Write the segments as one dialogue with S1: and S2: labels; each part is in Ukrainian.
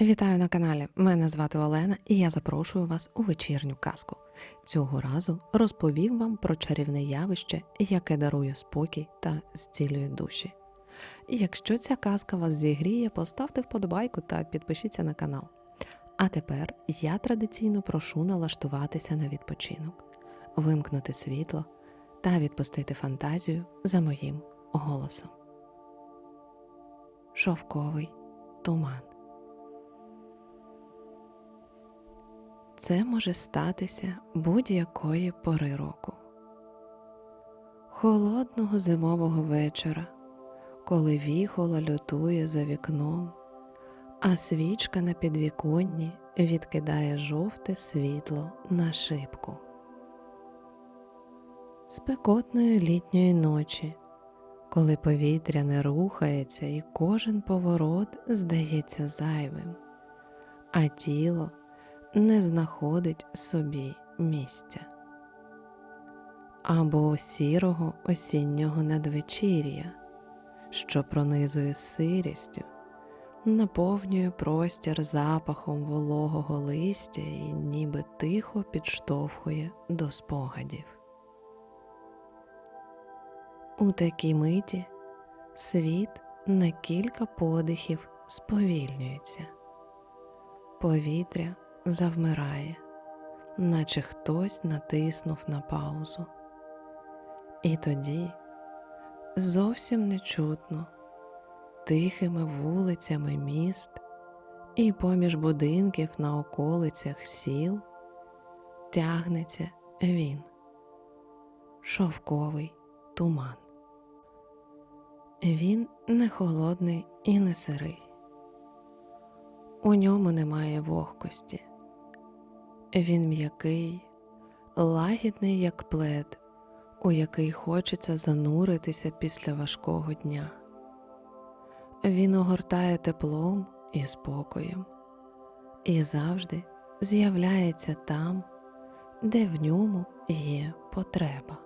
S1: Вітаю на каналі. Мене звати Олена, і я запрошую вас у вечірню казку. Цього разу розповім вам про чарівне явище, яке дарує спокій та зцілює душі. Якщо ця казка вас зігріє, поставте вподобайку та підпишіться на канал. А тепер я традиційно прошу налаштуватися на відпочинок, вимкнути світло та відпустити фантазію за моїм голосом. Шовковий туман. Це може статися будь-якої пори року. Холодного зимового вечора, коли віхола лютує за вікном, а свічка на підвіконні відкидає жовте світло на шибку. Спекотної літньої ночі, коли повітря не рухається і кожен поворот здається зайвим, а тіло не знаходить собі місця. Або сірого осіннього надвечір'я, що пронизує сирістю, наповнює простір запахом вологого листя і ніби тихо підштовхує до спогадів. У такій миті світ на кілька подихів сповільнюється, повітря завмирає, наче хтось натиснув на паузу. І тоді зовсім нечутно, тихими вулицями міст і поміж будинків на околицях сіл тягнеться він, шовковий туман. Він не холодний і не сирий. У ньому немає вогкості. Він м'який, лагідний, як плед, у який хочеться зануритися після важкого дня. Він огортає теплом і спокоєм і завжди з'являється там, де в ньому є потреба.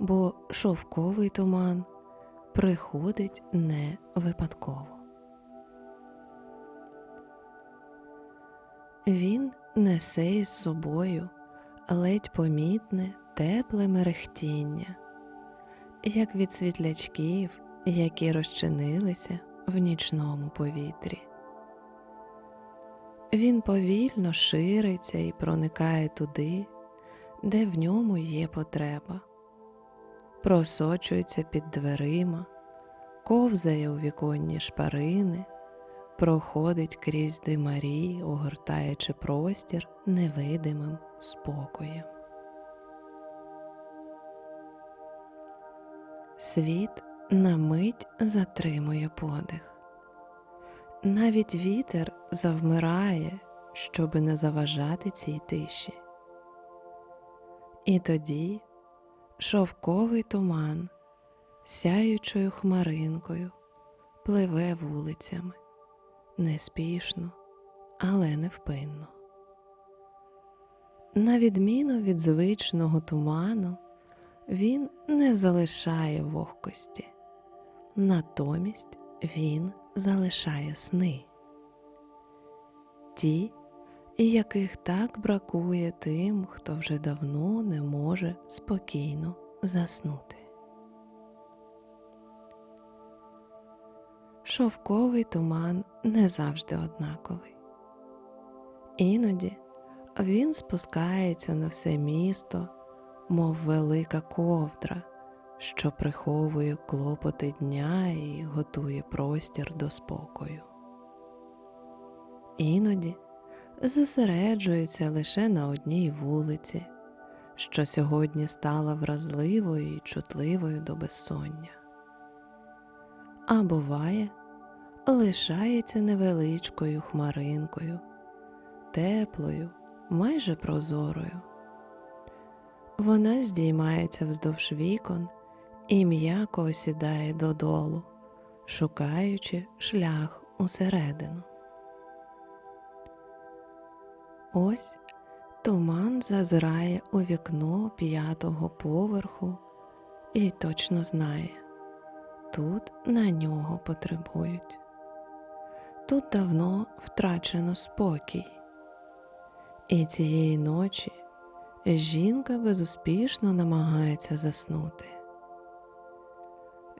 S1: Бо шовковий туман приходить не випадково. Він несе із собою ледь помітне тепле мерехтіння, як від світлячків, які розчинилися в нічному повітрі. Він повільно шириться і проникає туди, де в ньому є потреба, просочується під дверима, ковзає у віконні шпарини проходить крізь димарі, огортаючи простір невидимим спокоєм. Світ на мить затримує подих. Навіть вітер завмирає, щоби не заважати цій тиші. І тоді шовковий туман, сяючою хмаринкою, пливе вулицями неспішно, але невпинно. На відміну від звичного туману, він не залишає вогкості, натомість він залишає сни, ті, яких так бракує тим, хто вже давно не може спокійно заснути. Шовковий туман не завжди однаковий. Іноді він спускається на все місто, мов велика ковдра, що приховує клопоти дня і готує простір до спокою. Іноді зосереджується лише на одній вулиці, що сьогодні стала вразливою і чутливою до безсоння. А буває, лишається невеличкою хмаринкою, теплою, майже прозорою. Вона здіймається вздовж вікон і м'яко осідає додолу, шукаючи шлях усередину. Ось туман зазирає у вікно п'ятого поверху і точно знає, тут на нього потребують тут давно втрачено спокій. І цієї ночі жінка безуспішно намагається заснути.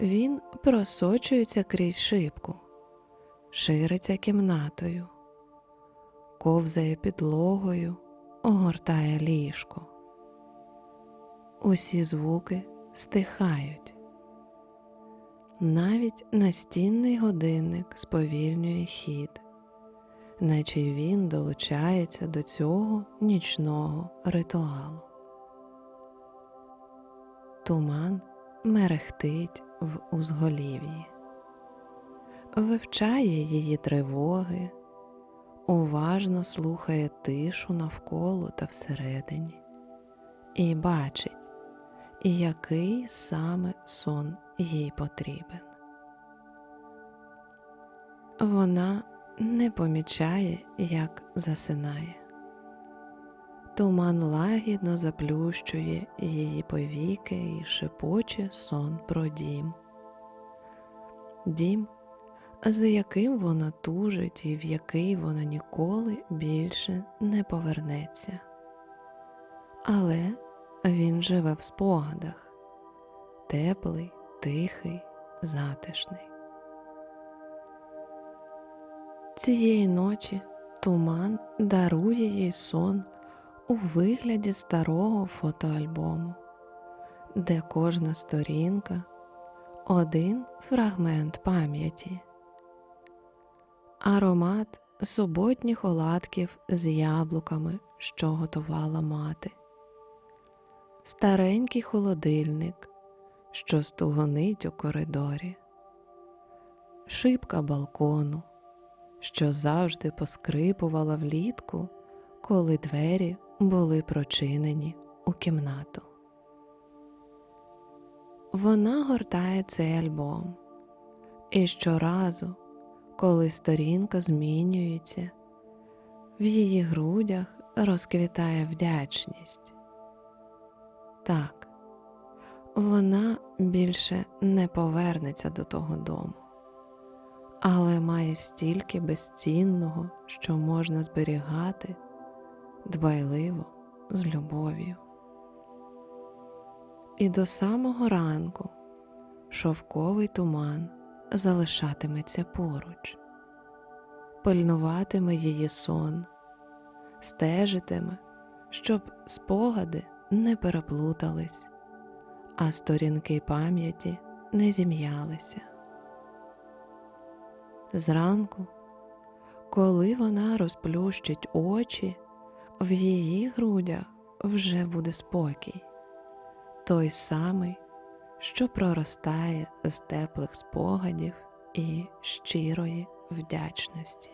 S1: Він просочується крізь шибку, шириться кімнатою, ковзає підлогою, огортає ліжко. Усі звуки стихають. Навіть настінний годинник сповільнює хід, наче й він долучається до цього нічного ритуалу. Туман мерехтить в узголів'ї, вивчає її тривоги, уважно слухає тишу навколо та всередині. І бачить, який саме сон їй потрібен. Вона не помічає, як засинає. Туман лагідно заплющує її повіки і шепоче сон про дім. Дім, за яким вона тужить і в який вона ніколи більше не повернеться. Але він живе в спогадах, теплий, тихий, затишний. Цієї ночі туман дарує їй сон у вигляді старого фотоальбому, де кожна сторінка один фрагмент пам'яті, аромат суботніх оладків з яблуками, що готувала мати, старенький холодильник, що стугонить у коридорі, шибка балкону, що завжди поскрипувала влітку, коли двері були прочинені у кімнату. Вона гортає цей альбом, і щоразу, коли сторінка змінюється, в її грудях розквітає вдячність. Так, вона більше не повернеться до того дому, але має стільки безцінного, що можна зберігати дбайливо, з любов'ю. І до самого ранку шовковий туман залишатиметься поруч, пильнуватиме її сон, стежитиме, щоб спогади не переплутались, а сторінки пам'яті не зім'ялися. Зранку, коли вона розплющить очі, в її грудях вже буде спокій, той самий, що проростає з теплих спогадів і щирої вдячності.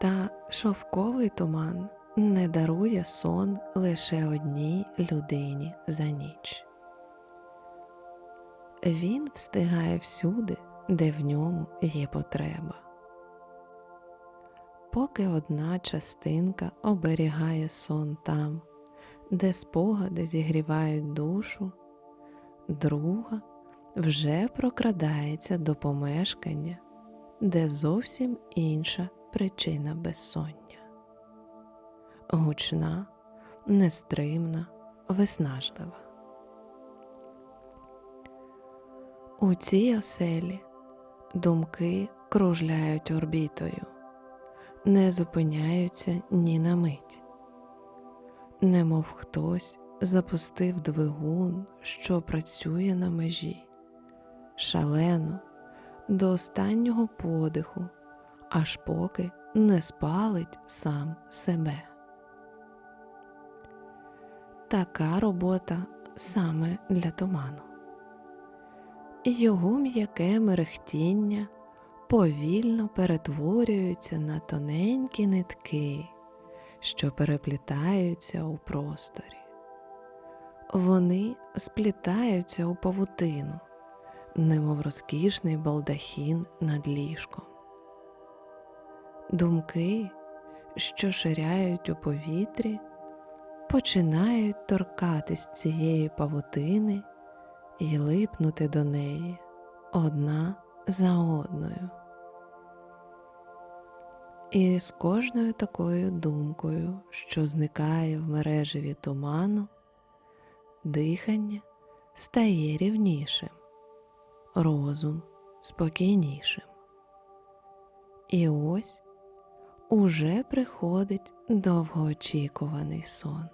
S1: Та шовковий туман не дарує сон лише одній людині за ніч. Він встигає всюди, де в ньому є потреба. Поки одна частинка оберігає сон там, де спогади зігрівають душу, друга вже прокрадається до помешкання, де зовсім інша причина безсоння. Гучна, нестримна, виснажлива. У цій оселі думки кружляють орбітою, не зупиняються ні на мить, немов хтось запустив двигун, що працює на межі, шалено до останнього подиху, аж поки не спалить сам себе. Така робота саме для туману. Його м'яке мерехтіння повільно перетворюється на тоненькі нитки, що переплітаються у просторі. Вони сплітаються у павутину, немов розкішний балдахін над ліжком. Думки, що ширяють у повітрі, починають торкатись цієї павутини і липнути до неї одна за одною. І з кожною такою думкою, що зникає в мережеві туману, дихання стає рівнішим, розум спокійнішим. І ось уже приходить довгоочікуваний сон.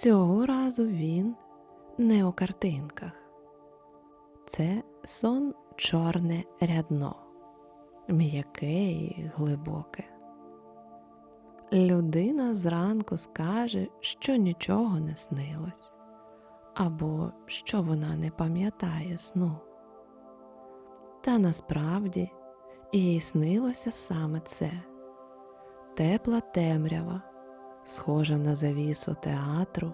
S1: Цього разу він не у картинках. Це сон чорне рядно, м'яке і глибоке. Людина зранку скаже, що нічого не снилось, або що вона не пам'ятає сну. Та насправді їй снилося саме це тепла темрява, схожа на завісу театру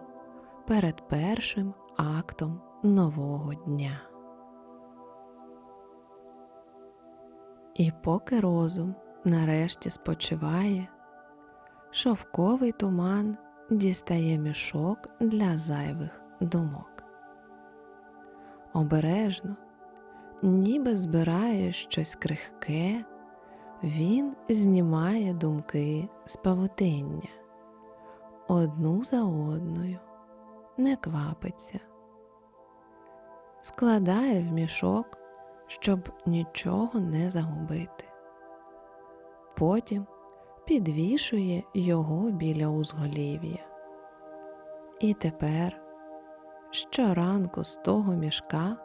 S1: перед першим актом нового дня. І поки розум нарешті спочиває, шовковий туман дістає мішок для зайвих думок. Обережно, ніби збирає щось крихке, він знімає думки з павутиння одну за одною, не квапиться, складає в мішок, щоб нічого не загубити. Потім підвішує його біля узголів'я. І тепер щоранку з того мішка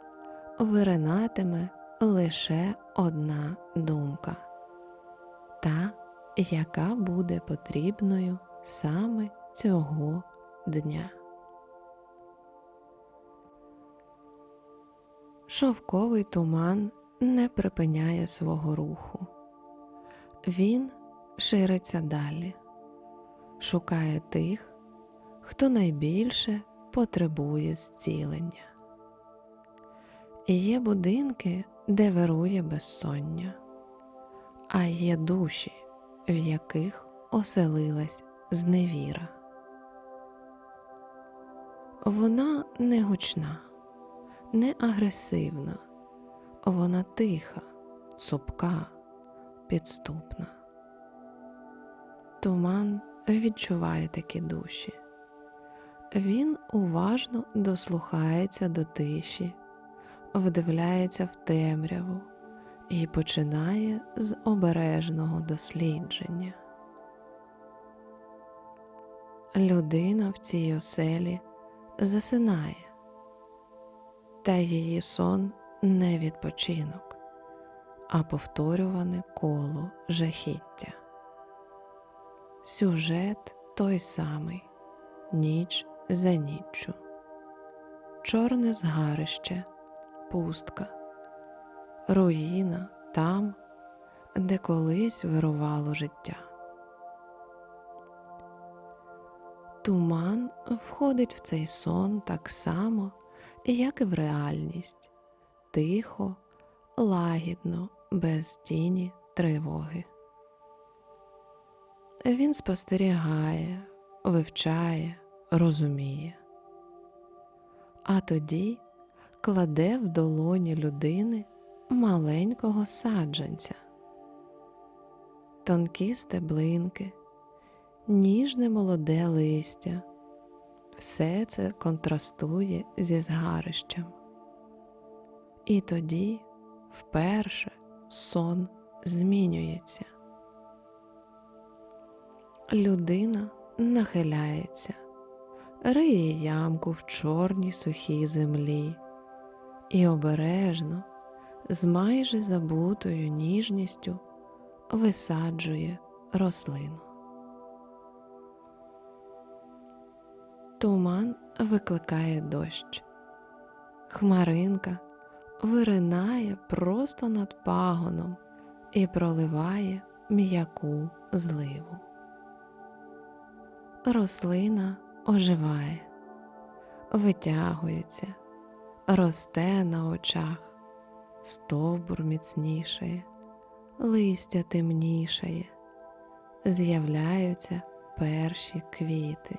S1: виринатиме лише одна думка, та, яка буде потрібною саме цього дня. Шовковий туман не припиняє свого руху. Він шириться далі, шукає тих, хто найбільше потребує зцілення. Є будинки, де вирує безсоння, а є душі, в яких оселилась зневіра. Вона не гучна, не агресивна, вона тиха, цупка, підступна. Туман відчуває такі душі. Він уважно дослухається до тиші, вдивляється в темряву і починає з обережного дослідження. Людина в цій оселі засинає, та її сон не відпочинок, а повторюване коло жахіття. Сюжет той самий ніч за ніччю, чорне згарище, пустка, руїна там, де колись вирувало життя. Туман входить в цей сон так само, як і в реальність, тихо, лагідно, без тіні тривоги. Він спостерігає, вивчає, розуміє, а тоді кладе в долоні людини маленького саджанця, тонкі стеблинки, ніжне молоде листя. Все це контрастує зі згарищем. І тоді вперше сон змінюється. Людина нахиляється, риє ямку в чорній сухій землі і обережно, з майже забутою ніжністю висаджує рослину. Туман викликає дощ, хмаринка виринає просто над пагоном і проливає м'яку зливу. Рослина оживає, витягується, росте на очах, стовбур міцнішає, листя темнішає, з'являються перші квіти.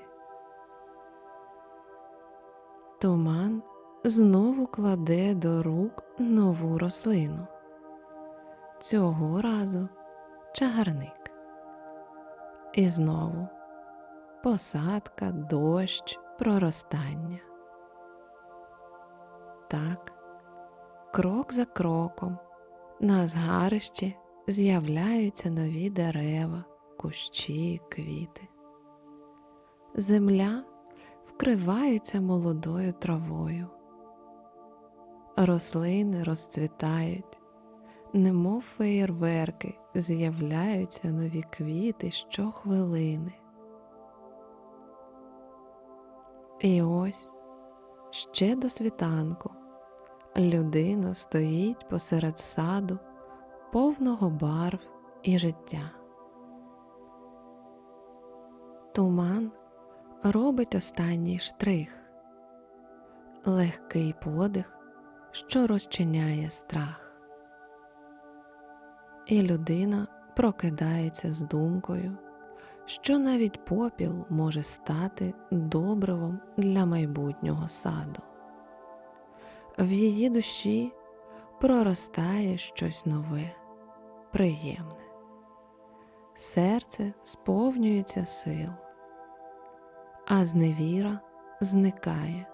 S1: Туман знову кладе до рук нову рослину. Цього разу чагарник. І знову посадка, дощ, проростання. Так, крок за кроком на згарищі з'являються нові дерева, кущі, квіти. Земля вкривається молодою травою. Рослини розцвітають, немов феєрверки, з'являються нові квіти щохвилини. І ось ще до світанку людина стоїть посеред саду, повного барв і життя. Туман робить останній штрих, легкий подих, що розчиняє страх. І людина прокидається з думкою, що навіть попіл може стати добривом для майбутнього саду. В її душі проростає щось нове, приємне. Серце сповнюється сил, а зневіра зникає,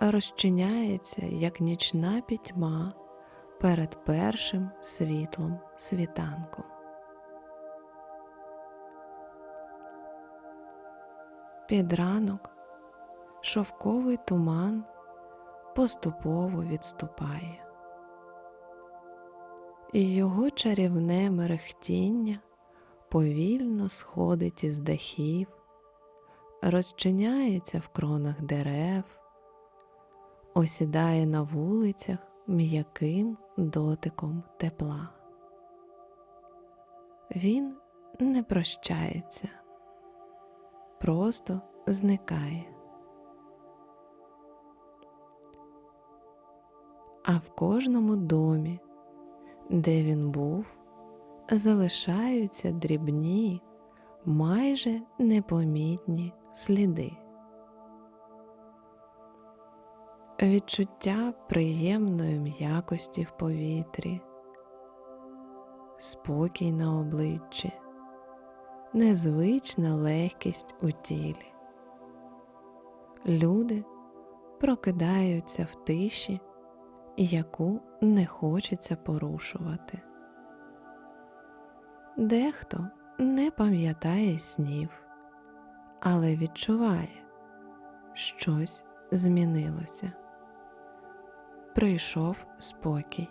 S1: розчиняється, як нічна пітьма перед першим світлом світанку. Під ранок шовковий туман поступово відступає, і його чарівне мерехтіння повільно сходить із дахів, розчиняється в кронах дерев, осідає на вулицях м'яким дотиком тепла. Він не прощається, просто зникає. А в кожному домі, де він був, залишаються дрібні, майже непомітні сліди. Відчуття приємної м'якості в повітрі, спокій на обличчі, незвична легкість у тілі. Люди прокидаються в тиші, яку не хочеться порушувати. Дехто не пам'ятає снів, але відчуває, щось змінилося. Прийшов спокій,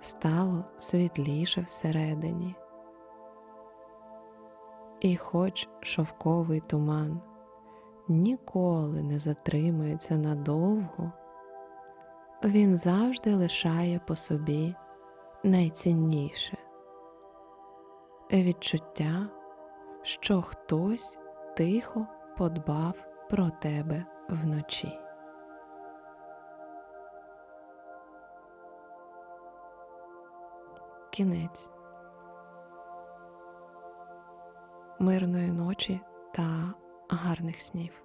S1: стало світліше всередині. І хоч шовковий туман ніколи не затримується надовго, він завжди лишає по собі найцінніше відчуття, що хтось тихо подбав про тебе вночі. Кінець мирної ночі та гарних снів.